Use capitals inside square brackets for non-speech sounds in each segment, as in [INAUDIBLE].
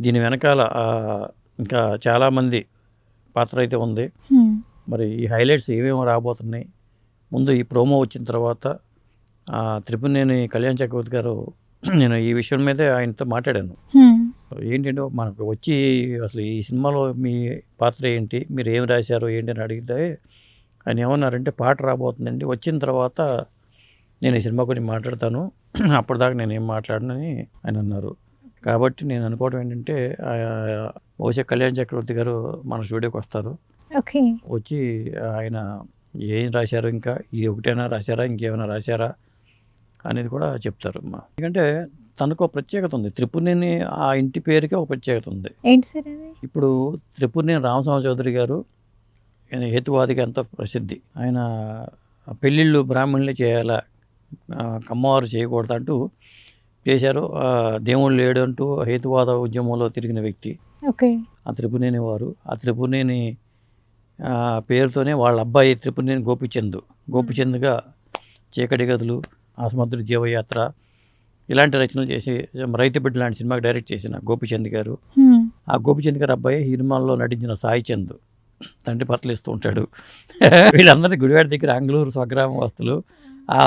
దీని వెనకాల ఇంకా చాలామంది పాత్ర అయితే ఉంది. మరి ఈ హైలైట్స్ ఏమేమి రాబోతున్నాయి. ముందు ఈ ప్రోమో వచ్చిన తర్వాత ఆ, త్రిపునేని కళ్యాణ్ చక్రవర్తి గారు నేను ఈ విషయం మీదే ఆయనతో మాట్లాడాను. ఏంటంటే మనకు వచ్చి అసలు ఈ సినిమాలో మీ పాత్ర ఏంటి మీరు ఏం రాశారు ఏంటి అని అడిగితే ఆయన ఏమన్నారంటే పాట రాబోతుందండి. వచ్చిన తర్వాత నేను ఈ సినిమా గురించి మాట్లాడతాను. అప్పటిదాకా నేను ఏం మాట్లాడనని ఆయన అన్నారు. కాబట్టి నేను అనుకోవడం ఏంటంటే ఆ, బహుశా కళ్యాణ్ చక్రవర్తి గారు మన స్టూడియోకి వస్తారు. ఓకే. వచ్చి ఆయన ఏం రాశారు ఇంకా ఇది ఒకటైనా రాశారా ఇంకేమైనా రాశారా అనేది కూడా చెప్తారు అమ్మా. ఎందుకంటే తనకు ప్రత్యేకత ఉంది. త్రిపుణిని ఆ ఇంటి పేరుకే ఒక ప్రత్యేకత ఉంది. ఏంటి సార్ అది? ఇప్పుడు త్రిపుణి రామస్వామి చౌదరి గారు ఆయన హేతువాదిగా ఎంతో ప్రసిద్ధి. ఆయన పెళ్ళిళ్ళు బ్రాహ్మణులే చేయాలా కమ్మవారు చేయకూడదు అంటూ చేశారు. దేవుడు లేడు అంటూ హేతువాద ఉద్యమంలో తిరిగిన వ్యక్తి. ఓకే. ఆ త్రిపునేని వారు. ఆ త్రిపునేని ఆ, పేరుతోనే వాళ్ళ అబ్బాయి త్రిపునేని గోపిచంద్. గోపిచంద్గా చీకటి గదులు ఆసుమద్రి జీవయాత్ర ఇలాంటి రచనలు చేసి రైతు బిడ్డ లాంటి సినిమాకి డైరెక్ట్ చేసిన గోపిచంద్ గారు. ఆ గోపిచంద్ గారు అబ్బాయి ఈ సినిమాల్లో నటించిన సాయి చంద్. తండ్రి పత్రలు ఇస్తూ ఉంటాడు. [LAUGHS] వీళ్ళందరినీ గుడివాడ దగ్గర ఆంగ్లూరు స్వగ్రామ వస్తులు ఆ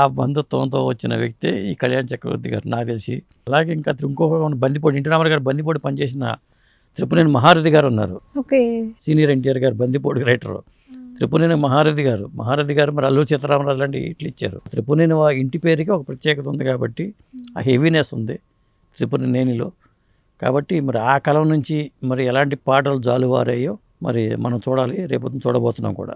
ఆ బంధుత్వంతో వచ్చిన వ్యక్తి ఈ కళ్యాణ్ చక్రవర్తి గారు నాకు తెలిసి. అలాగే ఇంకా ఇంకొక బందిపోటు ఇంటి రామారావు గారు బందిపోటు పనిచేసిన త్రిపునేని మహారథి గారు ఉన్నారు. ఓకే. సీనియర్ ఎన్టీఆర్ గారు బందిపోటు రైటర్. త్రిపునేని మహారథి గారు మహారథి గారు మరి అల్లు సీతారామరాజు లాంటి ఇట్లు ఇచ్చారు. త్రిపునేని వా ఇంటి పేరుకి ఒక ప్రత్యేకత ఉంది కాబట్టి ఆ హెవీనెస్ ఉంది త్రిపునేనిలో కాబట్టి మరి ఆ కలం నుంచి మరి ఎలాంటి పాటలు జాలువారాయో మరి మనం చూడాలి రేపు చూడబోతున్నాం కూడా.